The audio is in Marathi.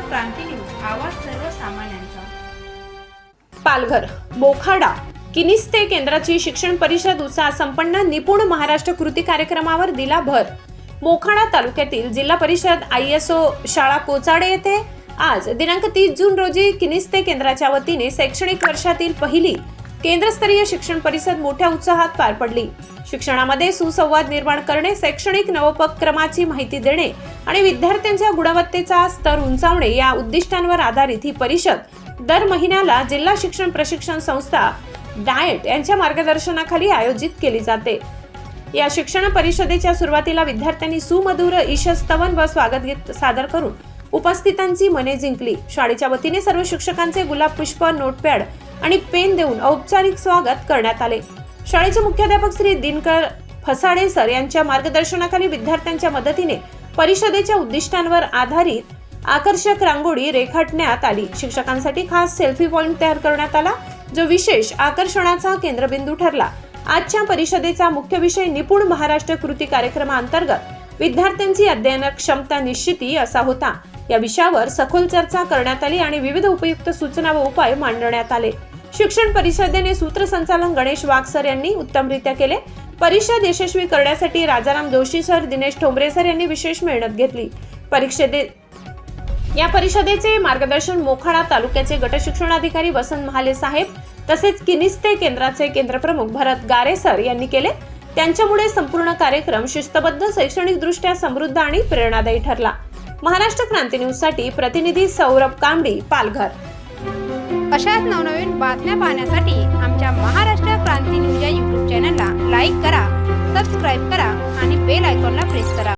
क्रांती न्यूज आवाज सर्वसामान्यांचा. पालघर मोखाडा किनिस्ते केंद्राची शिक्षण परिषद उत्साह संपन्न निपुण महाराष्ट्र कृती कार्यक्रमावर दिला भर मोखाडा तालुक्यातील जिल्हा परिषद आय एस ओ शाळा कोचाडे येथे आज दिनांक तीस जून रोजी किनिस्ते केंद्राच्या वतीने शैक्षणिक वर्षातील पहिली केंद्रस्तरीय शिक्षण परिषद मोठ्या उत्साहात पार पडली. शिक्षणामध्ये सुसंवाद निर्माण करणे शैक्षणिक नवोपक्रमाची माहिती देणे आणि विद्यार्थ्यांच्या गुणवत्तेचा स्तर उंचावणे या उद्दिष्टांवर आधारित ही परिषद दर महिन्याला जिल्हा शिक्षण प्रशिक्षण संस्था डाएट यांच्या मार्गदर्शनाखाली आयोजित केली जाते. या शिक्षण परिषदेच्या सुरुवातीला विद्यार्थ्यांनी सुमधुर ईशस्तवन व स्वागत गीत सादर करून उपस्थितांची मने जिंकली. शाळेच्या वतीने सर्व शिक्षकांचे गुलाब पुष्प नोटपॅड आणि पेन देऊन औपचारिक स्वागत करण्यात आले. शाळेचे मुख्याध्यापक श्री दिनकर फसाडे सर यांच्या मार्गदर्शनाखाली विद्यार्थ्यांच्या मदतीने परिषदेच्या उद्दिष्टांवर आधारित आकर्षक रांगोळी रेखाटण्यात आली. शिक्षकांसाठी खास सेल्फी पॉइंट तयार करण्यात आला जो विशेष आकर्षणाचा केंद्रबिंदू ठरला. आजच्या परिषदेचा मुख्य विषय निपुण महाराष्ट्र कृती कार्यक्रमाअंतर्गत विद्यार्थ्यांची अध्ययन क्षमता निश्चिती असा होता. या विषयावर सखोल चर्चा करण्यात आली आणि विविध उपयुक्त सूचना व उपाय मांडण्यात आले. शिक्षण परिषदेने सूत्रसंचालन गणेश वाघ सर यांनी उत्तमरित्या केले. परिषद यशस्वी करण्यासाठी राजाराम जोशी सर दिनेश ठोंबरे सर यांनी विशेष मेहनत घेतली. परिषदे या परिषदेचे मार्गदर्शन मोखाडा तालुक्याचे गटशिक्षणाधिकारी वसंत महाले साहेब तसेच किनिस्ते केंद्राचे केंद्रप्रमुख भरत गारे सर यांनी केले. त्यांच्यामुळे संपूर्ण कार्यक्रम शिस्तबद्ध शैक्षणिक दृष्ट्या समृद्ध आणि प्रेरणादायी ठरला. महाराष्ट्र क्रांती न्यूजसाठी प्रतिनिधी सौरभ कांबडी पालघर. अशाच नवनवीन बातम्या पाहण्यासाठी आमच्या महाराष्ट्र क्रांती न्यूज या यूट्यूब चॅनलला लाईक करा सबस्क्राईब करा आणि बेल आयकॉनला प्रेस करा.